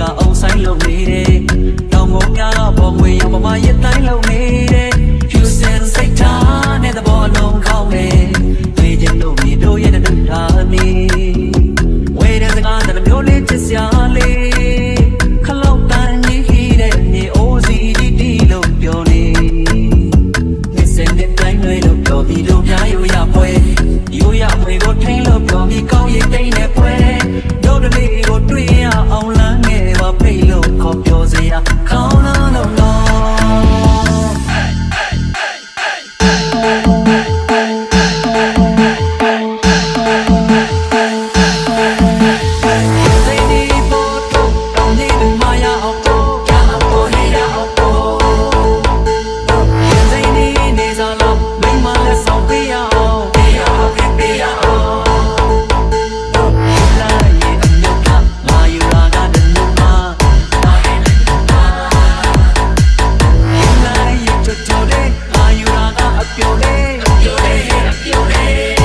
ကအုံဆိုင်လုပ်နေတယ်တောင်ကုန်များတော့ပေါ်ငွေရောင်မမရစ် အာယူရာကအပျော်လေးအပျော်လေးအပျော်လေး